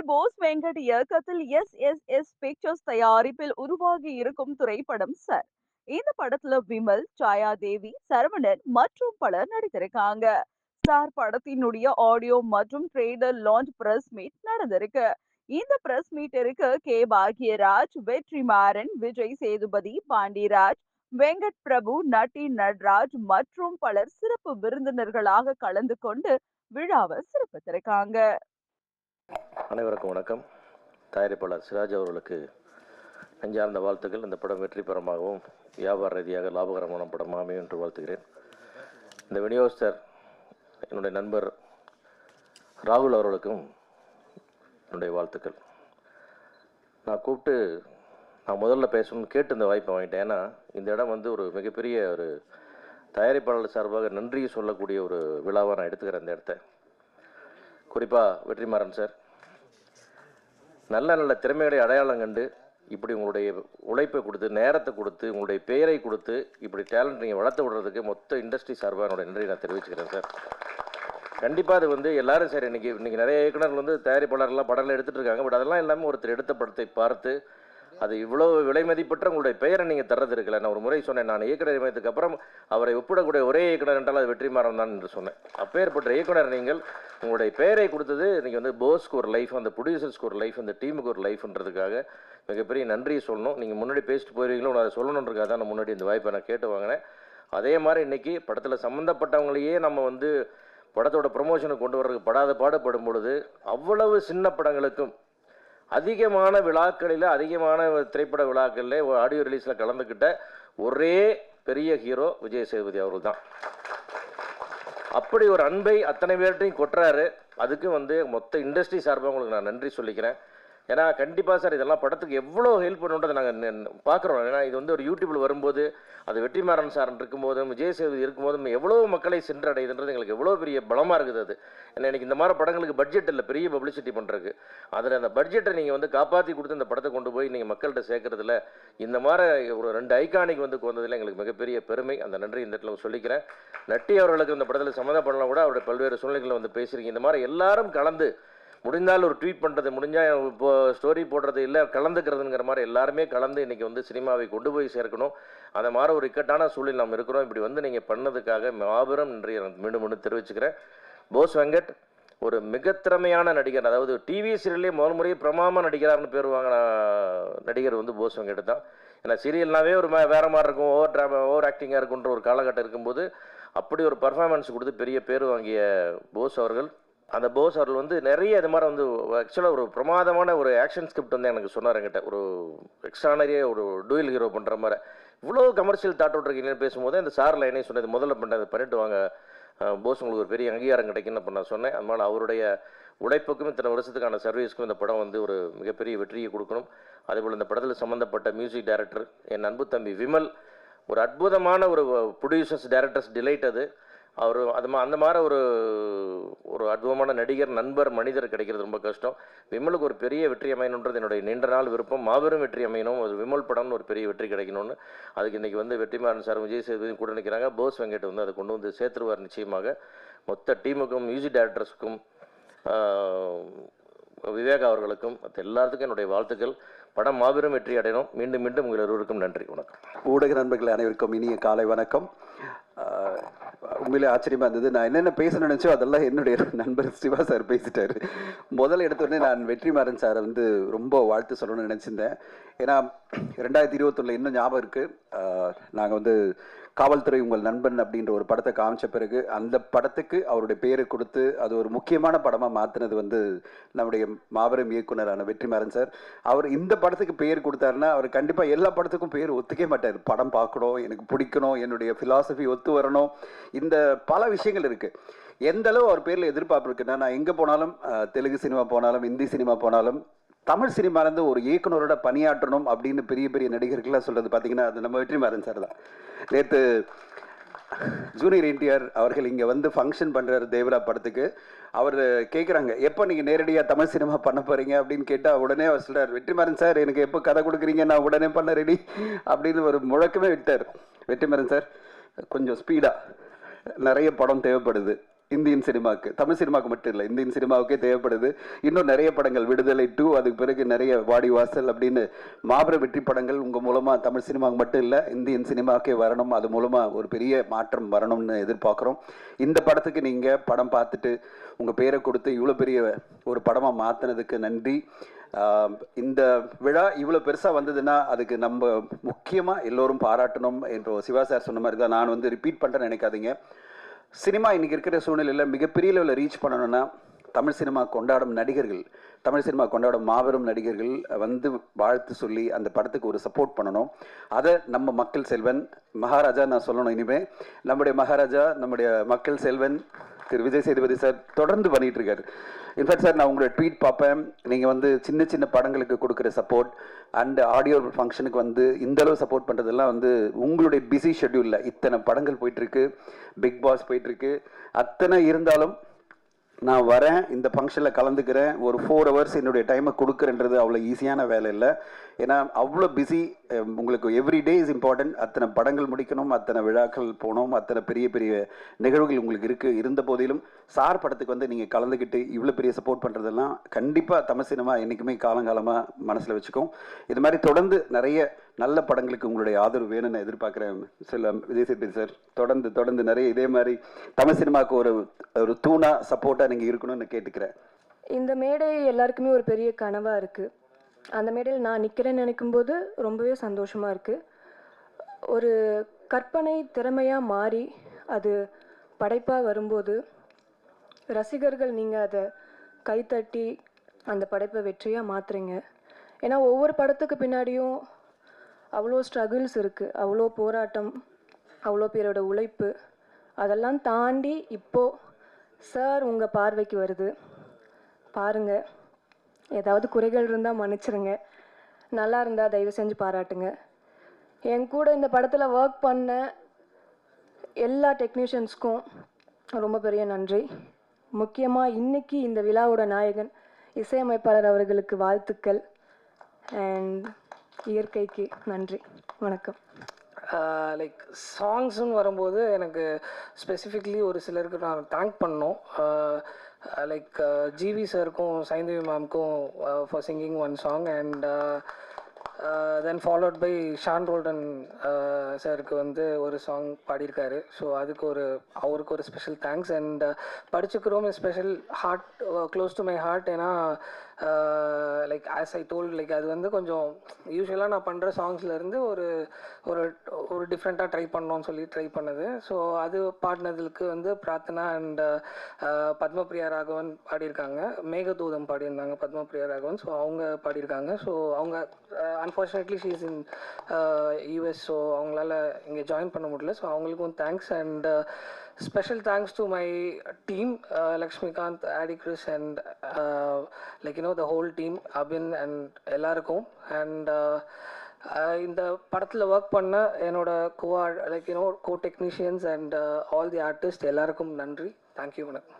நடிகர் போஸ் வெங்கட் இயக்கத்தில் S S S pictures தயாரிப்பில் உருவாகி இருக்கும் திரைப்படம் சார் இந்த படத்துல விமல் சாயா தேவி சரவணன் மற்றும் பலர் நடித்திருக்காங்க. சார் படத்தினுடைய ஆடியோ மற்றும் ட்ரெய்லர் லான்ச் பிரஸ் மீட் நடந்திருக்கு. இந்த பிரஸ் மீட்டிற்கு கே. பாக்யராஜ் வெற்றிமாறன் விஜய் சேதுபதி பாண்டிராஜ் வெங்கட் பிரபு நட்டி நட்ராஜ் மற்றும் பலர் சிறப்பு விருந்தினர்களாக கலந்து கொண்டு விழாவை சிறப்பித்திருக்காங்க. அனைவருக்கும் வணக்கம். தயாரிப்பாளர் சிராஜ் அவர்களுக்கு நெஞ்சார்ந்த வாழ்த்துக்கள். இந்த படம் வெற்றி பெறமாகவும் வியாபார ரீதியாக லாபகரமான படம் அமையும் என்று வாழ்த்துகிறேன். இந்த விநியோகஸ்தர் என்னுடைய நண்பர் ராகுல் அவர்களுக்கும் என்னுடைய வாழ்த்துக்கள். நான் கூப்பிட்டு நான் முதல்ல பேசணும்னு கேட்டு இந்த வாய்ப்பை வாங்கிட்டேன். ஏன்னா இந்த இடம் வந்து ஒரு மிகப்பெரிய ஒரு தயாரிப்பாளர் சார்பாக நன்றி சொல்லக்கூடிய ஒரு விழாவாக நான் எடுத்துக்கிறேன் இந்த இடத்த. குறிப்பாக வெற்றிமாறன் சார். நல்ல நல்ல திறமைகளை அடையாளம் கண்டு இப்படி உங்களுடைய உழைப்பை கொடுத்து நேரத்தை கொடுத்து உங்களுடைய பெயரை கொடுத்து இப்படி டேலண்ட் நீங்கள் வளர்த்து விடுறதுக்கு மொத்த இண்டஸ்ட்ரி சார்பாக என்னோட நன்றி நான் தெரிவிச்சுக்கிறேன் சார். கண்டிப்பாக அது வந்து எல்லாரும் சார் இன்னைக்கு இன்னைக்கு நிறைய இயக்குநர்கள் வந்து தயாரிப்பாளர்லாம் படங்கள் எடுத்துகிட்டு இருக்காங்க. பட் அதெல்லாம் இல்லாமல் ஒருத்தர் எடுத்த படத்தை பார்த்து அது இவ்வளோ விலை மதிப்பற்ற உங்களுடைய பெயரை நீங்கள் தர்றது இருக்கல நான் ஒரு முறை சொன்னேன் நான் இயக்குனர் நியமனத்துக்கு அப்புறம் அவரை ஒப்பிடக்கூடிய ஒரே இயக்குனர் என்றால் அது வெற்றிமாறன் தான் என்று சொன்னேன். அப்பேற்பட்ட இயக்குனர் நீங்கள் உங்களுடைய பெயரை கொடுத்தது நீங்கள் வந்து போஸ்க்கு ஒரு லைஃப் அந்த ப்ரொடியூசர்ஸ்க்கு ஒரு லைஃப் அந்த டீமுக்கு ஒரு லைஃப்ன்றதுக்காக மிகப்பெரிய நன்றியை சொல்லணும். நீங்கள் முன்னாடி பேசிட்டு போயிருவீங்களோ அதை சொல்லணுன்றதுக்காக தான் நான் முன்னாடி இந்த வாய்ப்பை நான் கேட்டு வாங்கினேன். அதே மாதிரி இன்னைக்கு படத்தில் சம்மந்தப்பட்டவங்களையே நம்ம வந்து படத்தோட ப்ரொமோஷனை கொண்டு வர்றதுக்கு படாத பாடுபடும் பொழுது அவ்வளவு சின்ன படங்களுக்கும் அதிகமான விழாக்களில் அதிகமான திரைப்பட விழாக்களில் ஆடியோ ரிலீஸில் கலந்துக்கிட்ட ஒரே பெரிய ஹீரோ விஜய் சேதுபதி அவர்கள் தான் அப்படி ஒரு அன்பை அத்தனை பேர்ட்டையும் கொட்டுறாரு. அதுக்கு வந்து மொத்த இண்டஸ்ட்ரி சார்பாக உங்களுக்கு நான் நன்றி சொல்லிக்கிறேன். ஏன்னா கண்டிப்பாக சார் இதெல்லாம் படத்துக்கு எவ்வளோ ஹெல்ப் பண்ணுன்றதை நாங்கள் பார்க்குறோம் ஏன்னா இது வந்து ஒரு யூடியூப்பில் வரும்போது அது வெற்றிமாறன் சார் இருக்கும்போதும் விஜய் சேதுபதி இருக்கும்போதும் எவ்வளோ மக்களை சென்றடையுதுன்றது எங்களுக்கு எவ்வளோ பெரிய பலமாக இருக்குது அது. ஏன்னா எனக்கு இந்த மாதிரி படங்களுக்கு பட்ஜெட் இல்லை பெரிய பப்ளிசிட்டி பண்ணுறதுக்கு அதில் அந்த பட்ஜெட்டை நீங்கள் வந்து காப்பாற்றி கொடுத்து இந்த படத்தை கொண்டு போய் நீங்கள் மக்கள்கிட்ட சேர்க்கறதுல இந்த மாதிரி ஒரு ரெண்டு ஐகானிக் வந்து வந்ததில் எங்களுக்கு மிகப்பெரிய பெருமை. அந்த நன்றி இந்த இடத்துல சொல்லிக்கிறேன். நட்டி அவர்களுக்கு இந்த படத்தில் சம்மந்தப்படலாம் கூட அவருடைய பல்வேறு சூழ்நிலைகளை வந்து பேசியிருக்கீங்க. இந்த மாதிரி எல்லாரும் கலந்து முடிந்தால் ஒரு ட்வீட் பண்ணுறது முடிஞ்சால் இப்போ ஸ்டோரி போடுறது இல்லை கலந்துக்கிறதுங்கிற மாதிரி எல்லாருமே கலந்து இன்றைக்கி வந்து சினிமாவை கொண்டு போய் சேர்க்கணும். அந்த மாதிரி ஒரு இக்கட்டான சூழல் நம்ம இருக்கிறோம். இப்படி வந்து நீங்கள் பண்ணதுக்காக மாபெரும் நன்றி மீண்டும் மீண்டும் தெரிவிச்சுக்கிறேன். போஸ் வெங்கட் ஒரு மிக திறமையான நடிகர் அதாவது டிவி சீரியல்லே முதல் முறையே பிரமாம நடிகரார்னு பேர் வாங்கின நடிகர் வந்து போஸ் வெங்கட் தான். ஏன்னா சீரியல்னாவே ஒரு மா- வேற மாதிரி இருக்கும். ஓவர் ட்ராமா ஓவர் ஆக்டிங்காக இருக்குன்ற ஒரு காலகட்டம் இருக்கும்போது அப்படி ஒரு பர்ஃபார்மன்ஸ் கொடுத்து பெரிய பேர் வாங்கிய போஸ் அவர்கள். அந்த போஸ் அவர்கள் வந்து நிறைய இது மாதிரி வந்து ஆக்சுவலாக ஒரு பிரமாதமான ஒரு ஆக்ஷன் ஸ்கிரிப்ட் வந்து எனக்கு சொன்னார் என்கிட்ட. ஒரு எக்ஸ்ட்ரானரியே ஒரு டூயல் ஹீரோ பண்ணுற மாதிரி. இவ்வளோ கமர்ஷியல் தாட் விட்ருக்கீங்கன்னு பேசும்போது அந்த சார் லைனே சொன்னது முதல்ல பண்ணது பண்ணிட்டு வாங்க. போஸ் உங்களுக்கு ஒரு பெரிய அங்கீகாரம் கிடைக்குன்னு அப்ப நான் சொன்னேன். அதனால் அவருடைய உழைப்புக்கும் இத்தனை வருஷத்துக்கான சர்வீஸ்க்கும் இந்த படம் வந்து ஒரு மிகப்பெரிய வெற்றியை கொடுக்கணும். அதேபோல் இந்த படத்தில் சம்மந்தப்பட்ட மியூசிக் டைரக்டர் என் அன்பு தம்பி விமல் ஒரு அற்புதமான ஒரு ப்ரொடியூசர்ஸ் டைரக்டர்ஸ் டிலைட் அது. அவர் அது மா அந்த மாதிரி ஒரு ஒரு அற்புதமான நடிகர் நண்பர் மனிதர் கிடைக்கிறது ரொம்ப கஷ்டம். விமலுக்கு ஒரு பெரிய வெற்றி அமையணுன்றது என்னுடைய நீண்ட நாள் விருப்பம். மாபெரும் வெற்றி அமையணும். ஒரு விமல் படம்னு ஒரு பெரிய வெற்றி கிடைக்கணும்னு. அதுக்கு இன்றைக்கி வந்து வெற்றிமாறன் சார் விஜய் சேதுபதி கூட நிற்கிறாங்க போஸ் வெங்கட் வந்து அதை கொண்டு வந்து சேர்த்துருவார் நிச்சயமாக. மொத்த டீமுக்கும் மியூசிக் டைரக்டர்ஸுக்கும் விவேக் அவர்களுக்கும் மற்ற எல்லாத்துக்கும் என்னுடைய வாழ்த்துக்கள். படம் மாபெரும் வெற்றி அடையணும். மீண்டும் மீண்டும் உங்கள் இருவருக்கும் நன்றி. வணக்கம். ஊடக நண்பர்கள் அனைவருக்கும் இனிய காலை வணக்கம். உண்மையிலே ஆச்சரியமா இருந்தது. நான் என்னென்ன பேச நினைச்சோ அதெல்லாம் என்னுடைய நண்பர் சிவா சார் பேசிட்டாரு. முதல்ல எடுத்த உடனே நான் வெற்றிமாறன் சாரை வந்து ரொம்ப வாழ்த்து சொல்லணும்னு நினச்சிருந்தேன். ஏன்னா ரெண்டாயிரத்தி இருபத்தொன்னில் இன்னும் ஞாபகம் இருக்கு. நாங்கள் வந்து காவல்துறை உங்கள் நண்பன் அப்படின்ற ஒரு படத்தை காமிச்ச பிறகு அந்த படத்துக்கு அவருடைய பேரை கொடுத்து அது ஒரு முக்கியமான படமாக மாற்றினது வந்து நம்முடைய மாபெரும் இயக்குனரான வெற்றிமாறன் சார். அவர் இந்த படத்துக்கு பேர் கொடுத்தாருன்னா அவர் கண்டிப்பாக எல்லா படத்துக்கும் பேர் ஒத்துக்கே மாட்டார். படம் பார்க்கணும் எனக்கு பிடிக்கணும் என்னுடைய ஃபிலாசபி ஒத்து வரணும். இந்த பல விஷயங்கள் இருக்குது எந்த அளவு அவர் பேரில் எதிர்பார்ப்பு இருக்குன்னா நான் எங்கே போனாலும் தெலுங்கு சினிமா போனாலும் இந்தி சினிமா போனாலும் தமிழ் சினிமாலேருந்து ஒரு இயக்குனரோட பணியாற்றணும் அப்படின்னு பெரிய பெரிய நடிகர்கள்லாம் சொல்கிறது பார்த்தீங்கன்னா அது நம்ம வெற்றிமாறன் சார் தான். நேற்று ஜூனியர் என்டிஆர் அவர்கள் இங்கே வந்து ஃபங்க்ஷன் பண்ணுறாரு தேவரா படத்துக்கு. அவர் கேட்குறாங்க எப்போ நீங்கள் நேரடியாக தமிழ் சினிமா பண்ண போகிறீங்க அப்படின்னு கேட்டால் உடனே அவர் சொல்கிறார் வெற்றிமாறன் சார் எனக்கு எப்போ கதை கொடுக்குறீங்க? நான் உடனே பண்ண ரெடி அப்படின்னு ஒரு முழக்கமே விட்டார். வெற்றிமாறன் சார் கொஞ்சம் ஸ்பீடாக நிறைய படம் தேவைப்படுது. இந்தியன் சினிமாவுக்கு தமிழ் சினிமாவுக்கு மட்டும் இல்லை இந்தியன் சினிமாவுக்கே தேவைப்படுது. இன்னும் நிறைய படங்கள் விடுதலை டூ அதுக்கு பிறகு நிறைய வாடி வாசல் அப்படின்னு மாபெரும் வெற்றி படங்கள் உங்கள் மூலமாக தமிழ் சினிமாவுக்கு மட்டும் இல்லை இந்தியன் சினிமாவுக்கே வரணும். அது மூலமாக ஒரு பெரிய மாற்றம் வரணும்னு எதிர்பார்க்குறோம். இந்த படத்துக்கு நீங்கள் படம் பார்த்துட்டு உங்கள் பேரை கொடுத்து இவ்வளோ பெரிய ஒரு படமாக மாற்றினதுக்கு நன்றி. இந்த விழா இவ்வளோ பெருசாக வந்ததுன்னா அதுக்கு நம்ம முக்கியமாக எல்லோரும் பாராட்டணும் என்று சிவா சார் சொன்ன மாதிரி தான் நான் வந்து ரிப்பீட் பண்ணுறேன்னு நினைக்காதீங்க. சினிமா இன்றைக்கி இருக்கிற சூழ்நிலையில் மிகப்பெரிய லெவலில் ரீச் பண்ணணும்னா தமிழ் சினிமா கொண்டாடும் நடிகர்கள் தமிழ் சினிமா கொண்டாடும் மாபெரும் நடிகர்கள் வந்து வாழ்த்து சொல்லி அந்த படத்துக்கு ஒரு சப்போர்ட் பண்ணணும். அதை நம்ம மக்கள் செல்வன் மகாராஜா நான் சொல்லணும் இனிமே. நம்முடைய மகாராஜா நம்முடைய மக்கள் செல்வன் திரு விஜய் சேதுபதி சார் தொடர்ந்து பண்ணிட்டு இருக்காரு இன்ஃபேக்ட் சார் நான் உங்களோட ட்வீட் பார்ப்பேன். நீங்கள் வந்து சின்ன சின்ன படங்களுக்கு கொடுக்குற சப்போர்ட் அண்ட் ஆடியோ ஃபங்க்ஷனுக்கு வந்து இந்த அளவு சப்போர்ட் பண்ணுறதெல்லாம் வந்து உங்களுடைய பிஸி ஷெட்யூலில் இத்தனை படங்கள் போயிட்டுருக்கு பிக் பாஸ் போயிட்டுருக்கு அத்தனை இருந்தாலும் நான் வரேன் இந்த ஃபங்க்ஷனில் கலந்துக்கிறேன். ஒரு ஃபோர் ஹவர்ஸ் என்னுடைய டைமை கொடுக்குறேன்றது அவ்வளோ ஈஸியான வேலை இல்லை. ஏன்னா அவ்வளோ பிஸி உங்களுக்கு எவ்ரி டே இஸ் இம்பார்ட்டன்ட் அத்தனை படங்கள் முடிக்கணும் அத்தனை விழாக்கள் போகணும் அத்தனை பெரிய பெரிய நிகழ்வுகள் உங்களுக்கு இருக்குது இருந்த போதிலும் சார் படத்துக்கு வந்து நீங்கள் கலந்துக்கிட்டு இவ்வளோ பெரிய சப்போர்ட் பண்ணுறதெல்லாம் கண்டிப்பாக தமிழ் சினிமா என்றைக்குமே காலங்காலமாக மனசில் வச்சுக்கும். இது மாதிரி தொடர்ந்து நிறைய நல்ல படங்களுக்கு உங்களுடைய ஆதரவு வேணும்னு எதிர்பார்க்குறேன் சில விஜய் சேதுபதி சார். தொடர்ந்து தொடர்ந்து நிறைய இதே மாதிரி தமிழ் சினிமாவுக்கு ஒரு ஒரு தூணாக சப்போர்ட்டாக நீங்கள் இருக்கணும்னு கேட்டுக்கிறேன். இந்த மேடை எல்லாருக்குமே ஒரு பெரிய கனவாக இருக்குது அந்த மேடையில் நான் நிற்கிறேன்னு நினைக்கும்போது ரொம்பவே சந்தோஷமாக இருக்குது ஒரு கற்பனை திறமையாக மாறி அது படைப்பாக வரும்போது ரசிகர்கள் நீங்கள் அதை கைத்தட்டி அந்த படைப்பை வெற்றியாக மாற்றுறீங்க ஏன்னா ஒவ்வொரு படத்துக்கு பின்னாடியும் அவ்வளோ ஸ்ட்ரகிள்ஸ் இருக்குது அவ்வளோ போராட்டம் அவ்வளோ பேரோட உழைப்பு. அதெல்லாம் தாண்டி இப்போது சார் உங்கள் பார்வைக்கு வருது. பாருங்கள் ஏதாவது குறைகள் இருந்தால் மன்னிச்சிருங்க. நல்லா இருந்தால் தயவு செஞ்சு பாராட்டுங்க. என் கூட இந்த படத்தில் ஒர்க் பண்ண எல்லா டெக்னீஷியன்ஸ்க்கும் ரொம்ப பெரிய நன்றி. முக்கியமாக இன்னைக்கு இந்த விழாவோட நாயகன் இசையமைப்பாளர் அவர்களுக்கு வாழ்த்துக்கள். அண்ட் இயற்கைக்கு நன்றி. வணக்கம். லைக் சாங்ஸ்னு வரும்போது எனக்கு ஸ்பெசிஃபிக்லி ஒரு சிலருக்கு நான் தேங்க் பண்ணோம் லைக் ஜிவி சாருக்கும் Saindhavi மேம்க்கும் for singing one song and then followed by Sean Roldan சாருக்கு வந்து ஒரு சாங் பாடியிருக்காரு. ஸோ அதுக்கு ஒரு அவருக்கு ஒரு special thanks and படிச்சுக்கிறோம் special heart close to my heart ஏன்னா like as I told like அது வந்து கொஞ்சம் யூஸ்வலாக நான் பண்ணுற சாங்ஸ்லேருந்து ஒரு ஒரு ஒரு டிஃப்ரெண்ட்டாக ட்ரை பண்ணோன்னு சொல்லி ட்ரை பண்ணது. ஸோ அது பாடினதுக்கு வந்து பிரார்த்தனா அண்ட் பத்மபிரியா ராகவன் பாடியிருக்காங்க. மேகதூதம் பாடியிருந்தாங்க பத்மபிரியா ராகவன். ஸோ அவங்க பாடியிருக்காங்க. ஸோ அவங்க unfortunately she's in US so அவங்களால இங்கே ஜாயின் பண்ண முடியல. ஸோ அவங்களுக்கும் thanks and special thanks to my team Lakshmikanth Aadi and like you know the whole team Abin and எல்லாருக்கும். அண்ட் இந்த படத்தில் ஒர்க் பண்ண என்னோட co like you know co technicians and all the artist எல்லாருக்கும் நன்றி. Thank you வணக்கம்